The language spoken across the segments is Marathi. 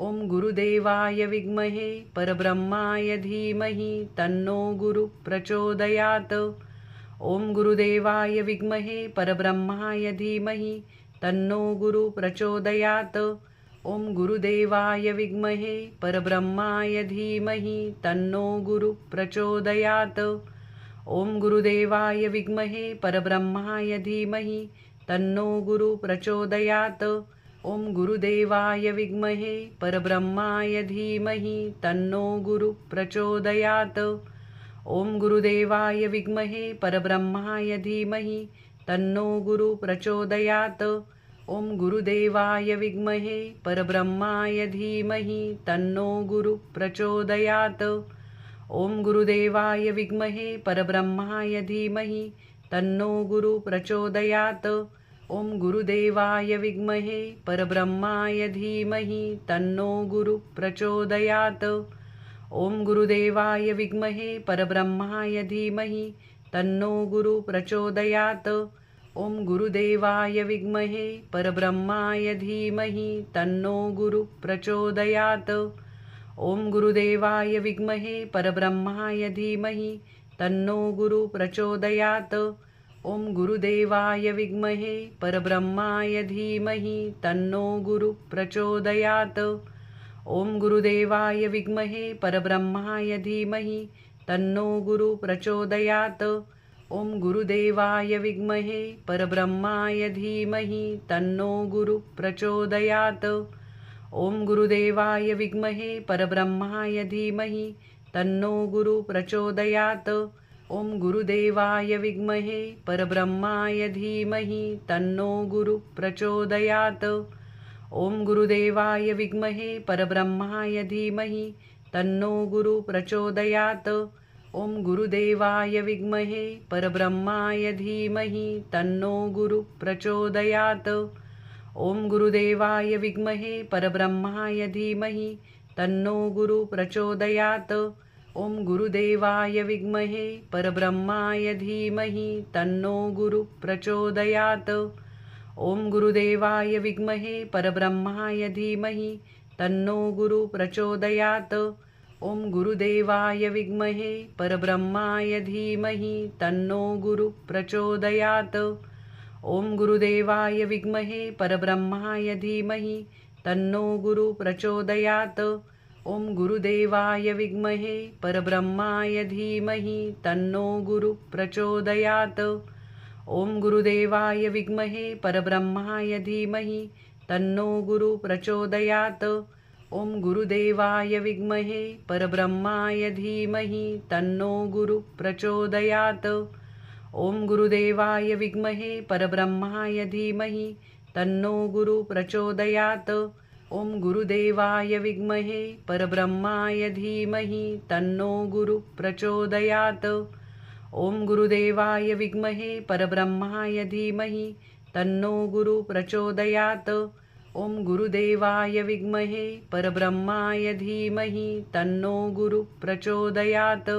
ॐ गुरुदेवाय विद्महे परब्रह्माय धीमहि तन्नो गुरु प्रचोदयात्। ॐ गुरुदेवाय विद्महे परब्रह्माय धीमहि तन्नो गुरु प्रचोदयात्। ॐ गुरुदेवाय विद्महे परब्रह्माय धीमहि तन्नो गुरु प्रचोदयात्। ॐ गुरुदेवाय विद्महे परब्रह्माय धीमहि तन्नो गुरु प्रचोदयात् ॐ गुरुदेवाय विद्महे परब्रह्माय धीमहि तन्नो गुरु प्रचोदयात्। ॐ गुरुदेवाय विद्महे परब्रह्माय धीमहि तन्नो गुरु प्रचोदयात्। ॐ गुरुदेवाय विद्महे परब्रह्माय धीमहि तन्नो गुरु प्रचोदयात्। ॐ गुरुदेवाय विद्महे परब्रह्माय धीमहि तन्नो गुरु प्रचोदयात्। ॐ गुरुदेवाय विद्महे परब्रह्माय धीमहि तन्नो गुरु प्रचोदयात्. ॐ गुरुदेवाय विद्महे परब्रह्माय धीमहि तन्नो गुरु प्रचोदयात्. ॐ गुरुदेवाय विद्महे परब्रह्माय धीमहि तन्नो गुरु प्रचोदयात्. ॐ गुरुदेवाय विद्महे परब्रह्माय धीमहि तन्नो गुरु प्रचोदयात्. ॐ गुरुदेवाय विद्महे परब्रह्माय धीमहि तन्नो गुरु प्रचोदयात्। ॐ गुरुदेवाय विद्महे परब्रह्माय धीमहि तन्नो गुरु प्रचोदयात्। ॐ गुरुदेवाय विद्महे परब्रह्माय धीमहि तन्नो गुरु प्रचोदयात्। ॐ गुरुदेवाय विद्महे परब्रह्माय धीमहि तन्नो गुरु प्रचोदयात् ॐ गुरुदेवाय विद्महे परब्रह्माय धीमहि तन्नो गुरु प्रचोदयात्। ॐ गुरुदेवाय विद्महे परब्रह्माय धीमहि तन्नो गुरु प्रचोदयात्। ॐ गुरुदेवाय विद्महे परब्रह्माय धीमहि तन्नो गुरु प्रचोदयात्। ॐ गुरुदेवाय विद्महे परब्रह्माय धीमहि तन्नो गुरु प्रचोदयात् ॐ गुरुदेवाय विद्महे परब्रह्माय धीमहि तन्नो गुरु प्रचोदयात। ॐ गुरुदेवाय विद्महे परब्रह्माय धीमहि तन्नो गुरु प्रचोदयात्। ॐ गुरुदेवाय विद्महे परब्रह्माय धीमहि तन्नो गुरु प्रचोदयात्। ॐ गुरुदेवाय विद्महे परब्रह्माय धीमहि तन्नो गुरु प्रचोदयात्। ॐ गुरुदेवाय विद्महे परब्रह्माय धीमहि तन्नो गुरु प्रचोदयात्। ॐ गुरुदेवाय विद्महे परब्रह्माय धीमहि तन्नो गुरु प्रचोदयात्। ॐ गुरुदेवाय विद्महे परब्रह्माय धीमहि तन्नो गुरु प्रचोदयात्। ॐ गुरुदेवाय विद्महे परब्रह्माय धीमहि तन्नो गुरु प्रचोदयात्। ॐ गुरुदेवाय विद्महे परब्रह्माय धीमहि तन्नो गुरु प्रचोदयात्। ॐ गुरुदेवाय विद्महे परब्रह्माय धीमहि तन्नो गुरु प्रचोदयात्। ॐ गुरुदेवाय विद्महे परब्रह्माय धीमहि तन्नो गुरु प्रचोदयात्।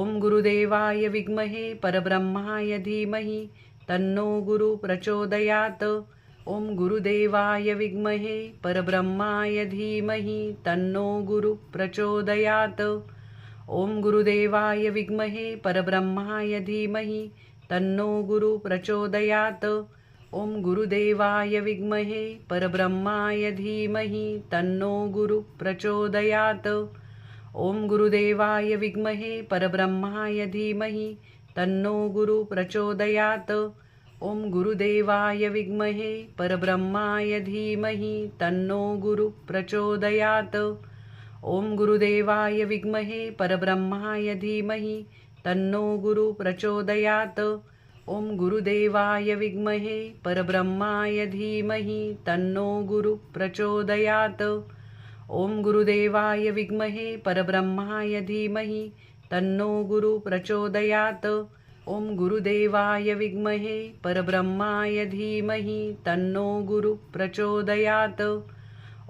ॐ गुरुदेवाय विद्महे परब्रह्माय धीमहि तन्नो गुरु प्रचोदयात् ॐ गुरुदेवाय विद्महे परब्रह्माय धीमहि तन्नो गुरु प्रचोदयात्। ॐ गुरुदेवाय विद्महे परब्रह्माय धीमहि तन्नो गुरु प्रचोदयात्। ॐ गुरुदेवाय विद्महे परब्रह्माय धीमहि तन्नो गुरु प्रचोदयात्। ॐ गुरुदेवाय विद्महे परब्रह्माय धीमहि तन्नो गुरु प्रचोदयात् ॐ गुरुदेवाय विद्महे परब्रह्माय धीमहि तन्नो गुरु प्रचोदयात्. ॐ गुरुदेवाय विद्महे परब्रह्माय धीमहि तन्नो गुरु प्रचोदयात्. ॐ गुरुदेवाय विद्महे परब्रह्माय धीमहि तन्नो गुरु प्रचोदयात. ॐ गुरुदेवाय विद्महे परब्रह्माय धीमहि तन्नो गुरु प्रचोदयात्. ॐ गुरुदेवाय विद्महे परब्रह्माय धीमहि तन्नो गुरु प्रचोदयात्।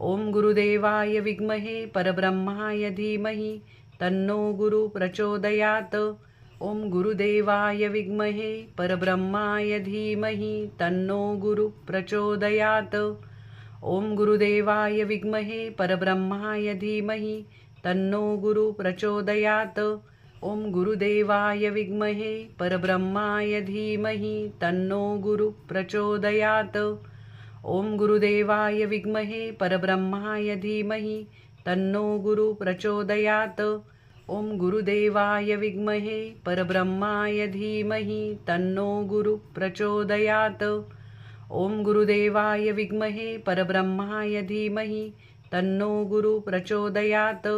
ॐ गुरुदेवाय विद्महे परब्रह्माय धीमहि तन्नो गुरु प्रचोदयात्। ॐ गुरुदेवाय विद्महे परब्रह्माय धीमहि तन्नो गुरु प्रचोदयात्। ॐ गुरुदेवाय विद्महे परब्रह्माय धीमहि तन्नो गुरु प्रचोदयात् ॐ गुरुदेवाय विद्महे परब्रह्माय धीमहि तन्नो गुरु प्रचोदयात। ॐ गुरुदेवाय विद्महे परब्रह्माय धीमहि तन्नो गुरु प्रचोदयात्। ॐ गुरुदेवाय विद्महे परब्रह्माय धीमहि तन्नो गुरु प्रचोदयात। ॐ गुरुदेवाय विद्महे परब्रह्माय धीमहि तन्नो गुरु प्रचोदयात्।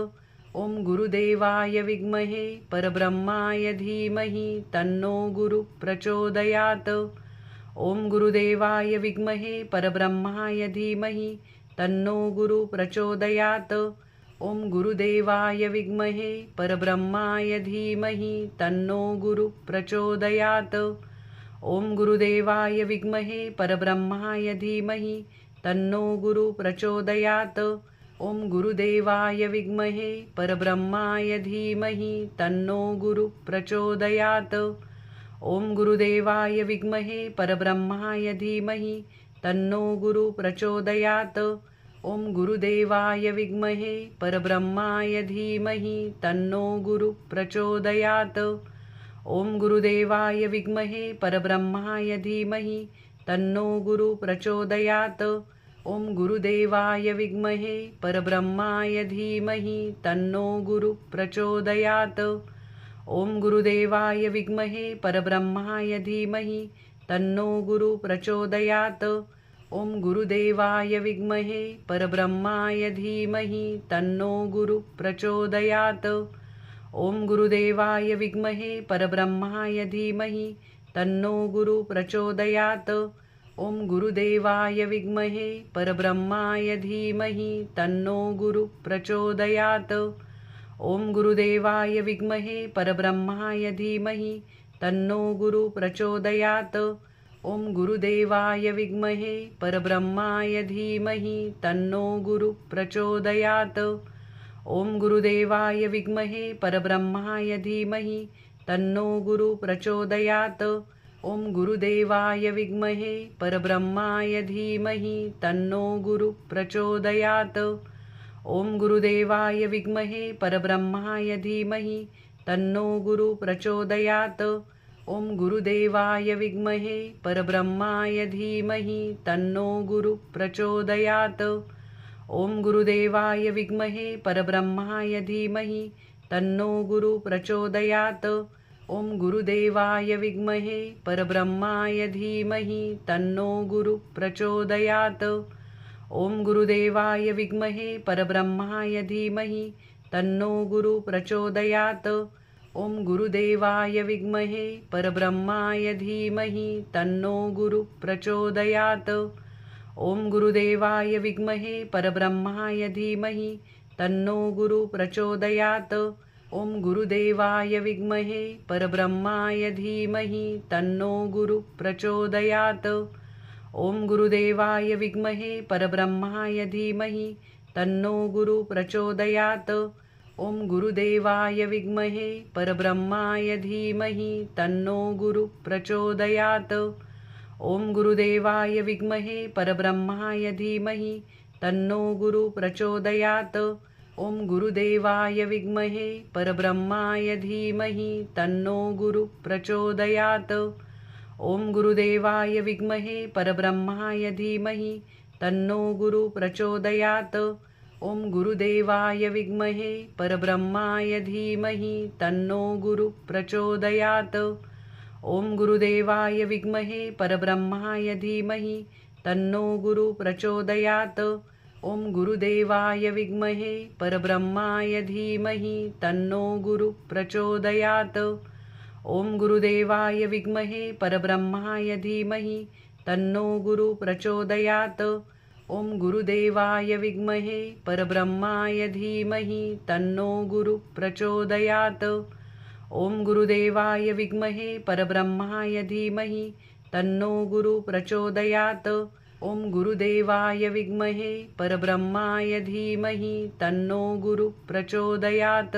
ॐ गुरुदेवाय विद्महे परब्रह्माय धीमहि तन्नो गुरु प्रचोदयात्. ॐ गुरुदेवाय विद्महे परब्रह्माय धीमहि तन्नो गुरु प्रचोदयात्. ॐ गुरुदेवाय विद्महे परब्रह्माय धीमहि तन्नो गुरु प्रचोदयात्. ॐ गुरुदेवाय विद्महे परब्रह्माय धीमहि तन्नो गुरु प्रचोदयात्. ॐ गुरुदेवाय विद्महे परब्रह्माय धीमहि तन्नो गुरु प्रचोदयात्। ॐ गुरुदेवाय विद्महे परब्रह्माय धीमहि तन्नो गुरु प्रचोदयात। ॐ गुरुदेवाय विद्महे परब्रह्माय धीमहि तन्नो गुरु प्रचोदयात्। ॐ गुरुदेवाय विद्महे परब्रह्माय धीमहि तन्नो गुरु प्रचोदयात्। ॐ गुरुदेवाय विद्महे परब्रह्माय धीमहि तन्नो गुरु प्रचोदयात्। ॐ गुरुदेवाय विद्महे परब्रह्माय धीमहि तन्नो गुरु प्रचोदयात्। ॐ गुरुदेवाय विद्महे परब्रह्माय धीमहि तन्नो गुरु प्रचोदयात्। ॐ गुरुदेवाय विद्महे परब्रह्माय धीमहि तन्नो गुरु प्रचोदयात्। ॐ गुरुदेवाय विद्महे परब्रह्माय धीमहि तन्नो गुरु प्रचोदयात। ॐ गुरुदेवाय विद्महे परब्रह्माय धीमहि तन्नो गुरु प्रचोदयात्। ॐ गुरुदेवाय विद्महे परब्रह्माय धीमहि तन्नो गुरु प्रचोदयात्। ॐ गुरुदेवाय विद्महे परब्रह्माय धीमहि तन्नो गुरु प्रचोदयात्। ॐ गुरुदेवाय विद्महे परब्रह्माय धीमहि तन्नो गुरु प्रचोदयात्. ॐ गुरुदेवाय विद्महे परब्रह्माय धीमहि तन्नो गुरु प्रचोदयात्. ॐ गुरुदेवाय विद्महे परब्रह्माय धीमहि तन्नो गुरु प्रचोदयात्. ॐ गुरुदेवाय विद्महे परब्रह्माय धीमहि तन्नो गुरु प्रचोदयात्. ॐ गुरुदेवाय विद्महे परब्रह्माय धीमहि तन्नो गुरु प्रचोदयात्। ॐ गुरुदेवाय विद्महे परब्रह्माय धीमहि तन्नो गुरु प्रचोदयात्। ॐ गुरुदेवाय विद्महे परब्रह्माय धीमहि तन्नो गुरु प्रचोदयात्। ॐ गुरुदेवाय विद्महे परब्रह्माय धीमहि तन्नो गुरु प्रचोदयात् ॐ गुरुदेवाय विद्महे परब्रह्माय धीमहि तन्नो गुरु प्रचोदयात्। ॐ गुरुदेवाय विद्महे परब्रह्माय धीमहि तन्नो गुरु प्रचोदयात्। ॐ गुरुदेवाय विद्महे परब्रह्माय धीमहि तन्नो गुरु प्रचोदयात्। ॐ गुरुदेवाय विद्महे परब्रह्माय धीमहि तन्नो गुरु प्रचोदयात् ॐ गुरुदेवाय विद्महे परब्रह्माय धीमहि तन्नो गुरु प्रचोदयात्। ॐ गुरुदेवाय विद्महे परब्रह्माय धीमहि तन्नो गुरु प्रचोदयात्। ॐ गुरुदेवाय विद्महे परब्रह्माय धीमहि तन्नो गुरु प्रचोदयात्। ॐ गुरुदेवाय विद्महे परब्रह्माय धीमहि तन्नो गुरु प्रचोदयात् ॐ गुरुदेवाय विद्महे परब्रह्माय धीमहि तन्नो गुरु प्रचोदयात्. ॐ गुरुदेवाय विद्महे परब्रह्माय धीमहि तन्नो गुरु प्रचोदयात्. ॐ गुरुदेवाय विद्महे परब्रह्माय धीमहि तन्नो गुरु प्रचोदयात्. ॐ गुरुदेवाय विद्महे परब्रह्माय धीमहि तन्नो गुरु प्रचोदयात्. ॐ गुरुदेवाय विद्महे परब्रह्माय धीमहि तन्नो गुरु प्रचोदयात्।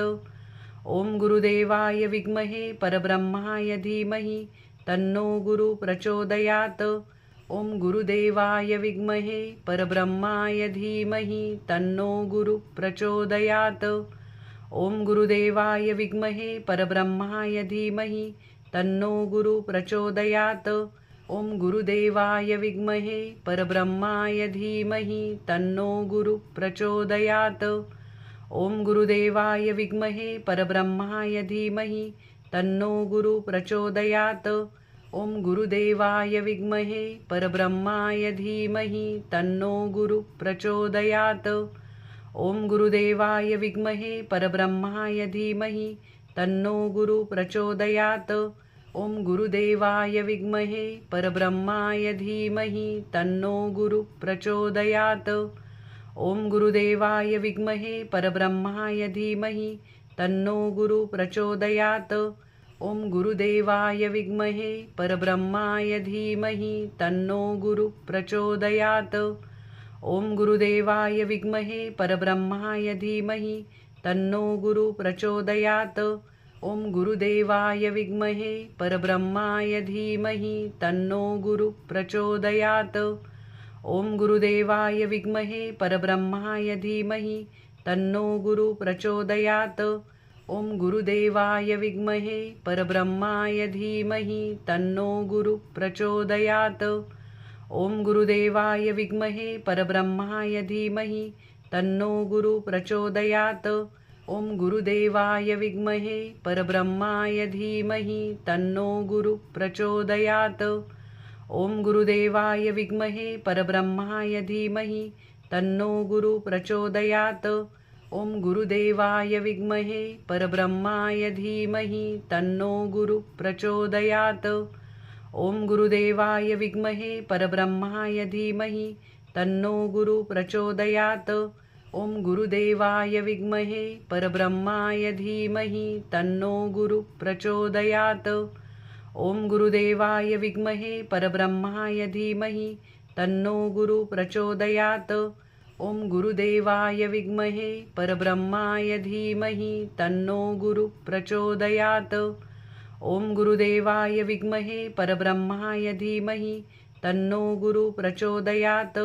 ॐ गुरुदेवाय विद्महे परब्रह्माय धीमहि तन्नो गुरु प्रचोदयात्। ॐ गुरुदेवाय विद्महे परब्रह्माय धीमहि तन्नो गुरु प्रचोदयात्। ॐ गुरुदेवाय विद्महे परब्रह्माय धीमहि तन्नो गुरु प्रचोदयात्। ॐ गुरुदेवाय विद्महे परब्रह्माय धीमहि तन्नो गुरु प्रचोदयात्। ॐ गुरुदेवाय विद्महे परब्रह्माय धीमहि तन्नो गुरु प्रचोदयात्। ॐ गुरुदेवाय विद्महे परब्रह्माय धीमहि तन्नो गुरु प्रचोदयात्। ॐ गुरुदेवाय विद्महे परब्रह्माय धीमहि तन्नो गुरु प्रचोदयात् ॐ गुरुदेवाय विद्महे परब्रह्माय धीमहि तन्नो गुरु प्रचोदयात्। ॐ गुरुदेवाय विद्महे परब्रह्माय धीमहि तन्नो गुरु प्रचोदयात्। ॐ गुरुदेवाय विद्महे परब्रह्माय धीमहि तन्नो गुरु प्रचोदयात्। ॐ गुरुदेवाय विद्महे परब्रह्माय धीमहि तन्नो गुरु प्रचोदयात् ॐ गुरुदेवाय विद्महे परब्रह्माय धीमहि तन्नो गुरु प्रचोदयात्। ॐ गुरुदेवाय विद्महे परब्रह्माय धीमहि तन्नो गुरु प्रचोदयात्। ॐ गुरुदेवाय विद्महे परब्रह्माय धीमहि तन्नो गुरु प्रचोदयात्। ॐ गुरुदेवाय विद्महे परब्रह्माय धीमहि तन्नो गुरु प्रचोदयात् ॐ गुरुदेवाय विद्महे परब्रह्माय धीमहि तन्नो गुरु प्रचोदयात्. ॐ गुरुदेवाय विद्महे परब्रह्माय धीमहि तन्नो गुरु प्रचोदयात्. ॐ गुरुदेवाय विद्महे परब्रह्माय धीमहि तन्नो गुरु प्रचोदयात्. ॐ गुरुदेवाय विद्महे परब्रह्माय धीमहि तन्नो गुरु प्रचोदयात्. ॐ गुरुदेवाय विद्महे परब्रह्माय धीमहि तन्नो गुरु प्रचोदयात्। ॐ गुरुदेवाय विद्महे परब्रह्माय धीमहि तन्नो गुरु प्रचोदयात्। ॐ गुरुदेवाय विद्महे परब्रह्माय धीमहि तन्नो गुरु प्रचोदयात्। ॐ गुरुदेवाय विद्महे परब्रह्माय धीमहि तन्नो गुरु प्रचोदयात्